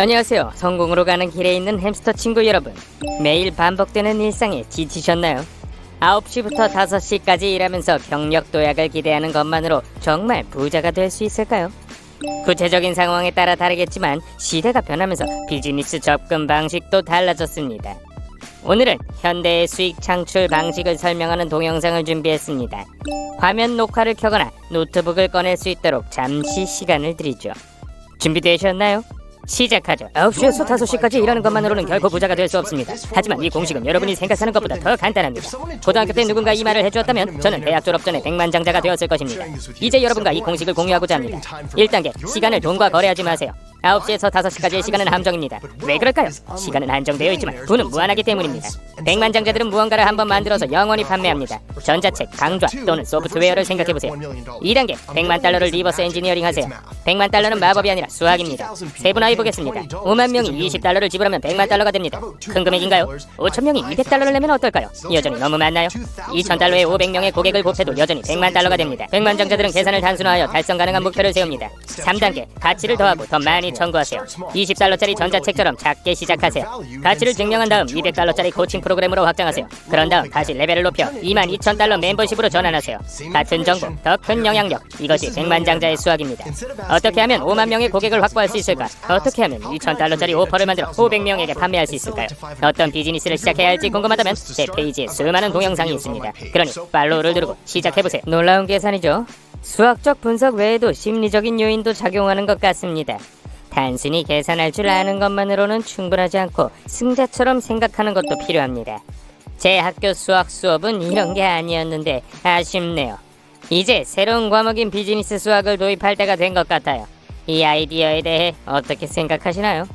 안녕하세요. 성공으로 가는 길에 있는 햄스터 친구 여러분. 매일 반복되는 일상에 지치셨나요? 9시부터 5시까지 일하면서 경력 도약을 기대하는 것만으로 정말 부자가 될 수 있을까요? 구체적인 상황에 따라 다르겠지만 시대가 변하면서 비즈니스 접근 방식도 달라졌습니다. 오늘은 현대의 수익 창출 방식을 설명하는 동영상을 준비했습니다. 화면 녹화를 켜거나 노트북을 꺼낼 수 있도록 잠시 시간을 드리죠. 준비되셨나요? 시작하죠. 9시에서 5시까지 일하는 것만으로는 결코 부자가 될 수 없습니다. 하지만 이 공식은 여러분이 생각하는 것보다 더 간단합니다. 고등학교 때 누군가 이 말을 해주었다면 저는 대학 졸업 전에 백만장자가 되었을 것입니다. 이제 여러분과 이 공식을 공유하고자 합니다. 1단계, 시간을 돈과 거래하지 마세요. 9시에서 5시까지의 시간은 함정입니다. 왜 그럴까요? 시간은 한정되어 있지만 돈은 무한하기 때문입니다. 백만장자들은 무언가를 한번 만들어서 영원히 판매합니다. 전자책, 강좌 또는 소프트웨어를 생각해보세요. 2단계, 100만 달러를 리버스 엔지니어링 하세요. 100만 달러는 마법이 아니라 수학입니다. 세분화해 보겠습니다. 5만 명이 20달러를 지불하면 100만 달러가 됩니다. 큰 금액인가요? 5천 명이 200달러를 내면 어떨까요? 여전히 너무 많나요? 2천 달러에 500명의 고객을 곱해도 여전히 100만 달러가 됩니다. 100만 장자들은 계산을 단순화하여 달성 가능한 목표를 세웁니다. 3단계, 가치를 더하고 더 많이 청구하세요. 20달러짜리 전자책처럼 작게 시작하세요. 가치를 증명한 다음 200달러짜리 코칭 프로그램으로 확장하세요. 그런 다음 다시 레벨을 높여 2만 2천 달러 멤버십으로 전환하세요. 같은 정보, 더 큰 영향력, 이것이 100만 장자의 수학입니다. 어떻게 하면 5만 명의 고객을 확보할 수 있을까? 어떻게 하면 2천 달러짜리 오퍼를 만들어 500명에게 판매할 수 있을까요? 어떤 비즈니스를 시작해야 할지 궁금하다면 제 페이지에 수많은 동영상이 있습니다. 그러니 팔로우를 누르고 시작해보세요. 놀라운 계산이죠. 수학적 분석 외에도 심리적인 요인도 작용하는 것 같습니다. 단순히 계산할 줄 아는 것만으로는 충분하지 않고 승자처럼 생각하는 것도 필요합니다. 제 학교 수학 수업은 이런 게 아니었는데 아쉽네요. 이제 새로운 과목인 비즈니스 수학을 도입할 때가 된 것 같아요. 이 아이디어에 대해 어떻게 생각하시나요?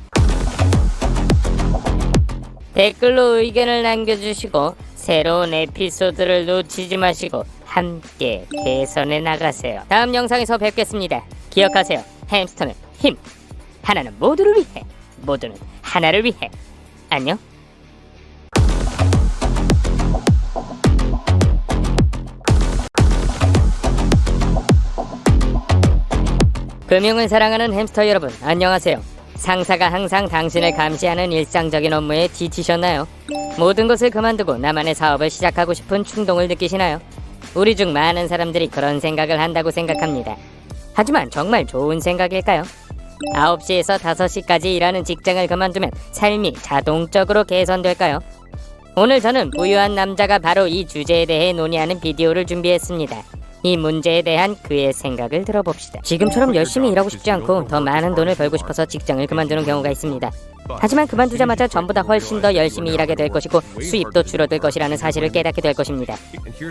댓글로 의견을 남겨주시고 새로운 에피소드를 놓치지 마시고 함께 개선해 나가세요. 다음 영상에서 뵙겠습니다. 기억하세요. 햄스터는 힘. 하나는 모두를 위해. 모두는 하나를 위해. 안녕. 금융을 사랑하는 햄스터 여러분, 안녕하세요. 상사가 항상 당신을 감시하는 일상적인 업무에 지치셨나요? 모든 것을 그만두고 나만의 사업을 시작하고 싶은 충동을 느끼시나요? 우리 중 많은 사람들이 그런 생각을 한다고 생각합니다. 하지만 정말 좋은 생각일까요? 9시에서 5시까지 일하는 직장을 그만두면 삶이 자동적으로 개선될까요? 오늘 저는 부유한 남자가 바로 이 주제에 대해 논의하는 비디오를 준비했습니다. 이 문제에 대한 그의 생각을 들어봅시다. 지금처럼 열심히 일하고 싶지 않고 더 많은 돈을 벌고 싶어서 직장을 그만두는 경우가 있습니다. 하지만 그만두자마자 전보다 훨씬 더 열심히 일하게 될 것이고 수입도 줄어들 것이라는 사실을 깨닫게 될 것입니다.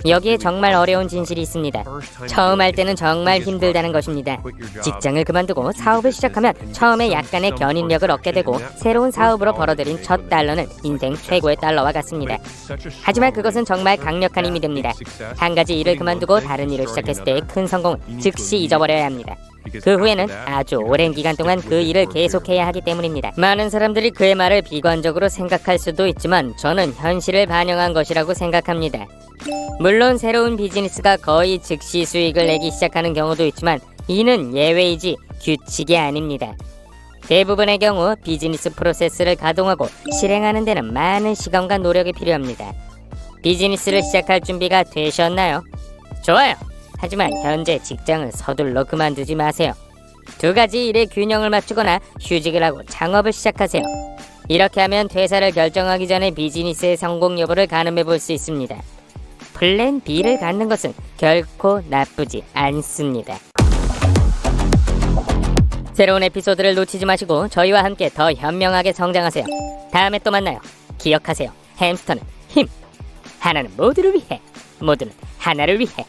여기에 정말 어려운 진실이 있습니다. 처음 할 때는 정말 힘들다는 것입니다. 직장을 그만두고 사업을 시작하면 처음에 약간의 견인력을 얻게 되고 새로운 사업으로 벌어들인 첫 달러는 인생 최고의 달러와 같습니다. 하지만 그것은 정말 강력한 힘이 됩니다. 한 가지 일을 그만두고 다른 일을 시작했을 때의 큰 성공은 즉시 잊어버려야 합니다. 그 후에는 아주 오랜 기간 동안 그 일을 계속해야 하기 때문입니다. 많은 사람들이 그의 말을 비관적으로 생각할 수도 있지만 저는 현실을 반영한 것이라고 생각합니다. 물론 새로운 비즈니스가 거의 즉시 수익을 내기 시작하는 경우도 있지만 이는 예외이지 규칙이 아닙니다. 대부분의 경우 비즈니스 프로세스를 가동하고 실행하는 데는 많은 시간과 노력이 필요합니다. 비즈니스를 시작할 준비가 되셨나요? 좋아요. 하지만 현재 직장을 서둘러 그만두지 마세요. 두 가지 일의 균형을 맞추거나 휴직을 하고 창업을 시작하세요. 이렇게 하면 퇴사를 결정하기 전에 비즈니스의 성공 여부를 가늠해 볼 수 있습니다. 플랜 B를 갖는 것은 결코 나쁘지 않습니다. 새로운 에피소드를 놓치지 마시고 저희와 함께 더 현명하게 성장하세요. 다음에 또 만나요. 기억하세요. 햄스터는 힘. 하나는 모두를 위해. 모두는 하나를 위해.